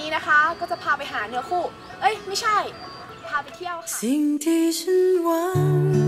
นี้นะคะก็จะพาไปหาเนื้อคู่ เอ้ย ไม่ใช่ พาไปเที่ยวค่ะ สิ่งที่ฉันหวัง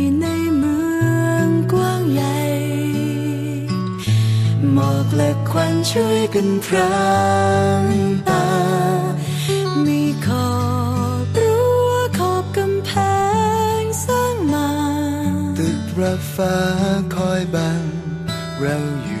และควันช่วยกันพรางตา มีขอบรั้วขอบกำแพงสร้างมา ตึกระฟ้าคอยบังเราอยู่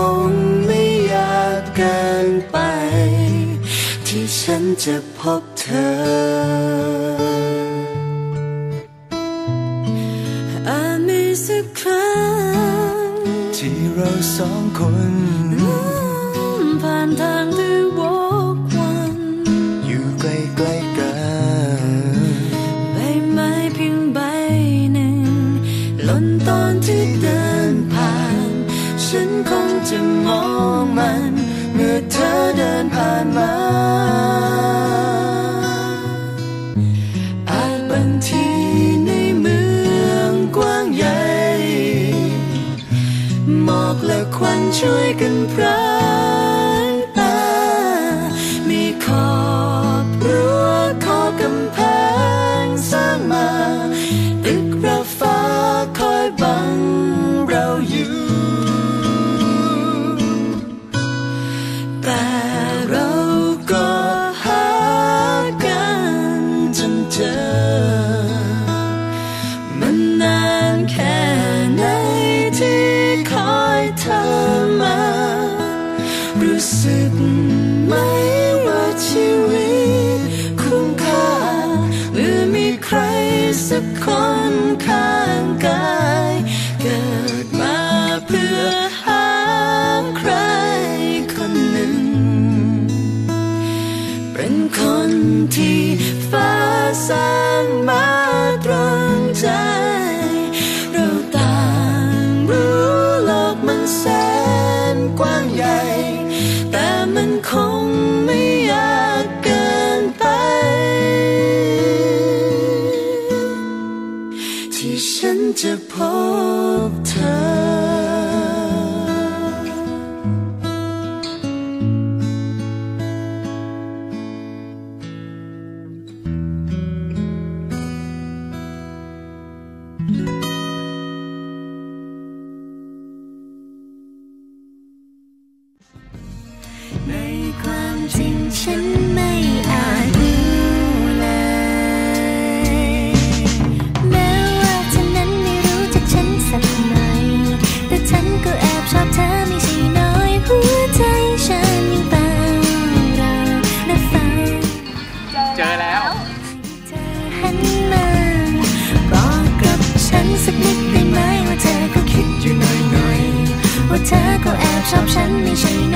คงไม่ยากเกินไป ที่ฉันจะพบเธออาจมีสักครั้งที่เราสองคนผ่านทางที่วกวั ผ่านมา อาจบันทีในเมืองกว้างใหญ่ หมอกและควันช่วยกันพรา นที่ฟ้าสร้างมาตรงใจ เราต่างรู้โลกมันแสนกว้างใหญ่ แต่มันคงไม่ยากเกินไป ที่ฉันจะพบ ฉันไม่แม้ว่าเธอนั้ไม่รู้จักฉันสักหนแต่ฉันก็แอบชอบเธอไม่ใช่น้อยหัวใจฉันยังเปล่เราและฟังเจอแล้วบอกกับฉันสักนิดได้ไหมว่าเธอก็คิดอยู่หน่อว่าเธอก็แอบชอบฉันไม่ใช่น้อย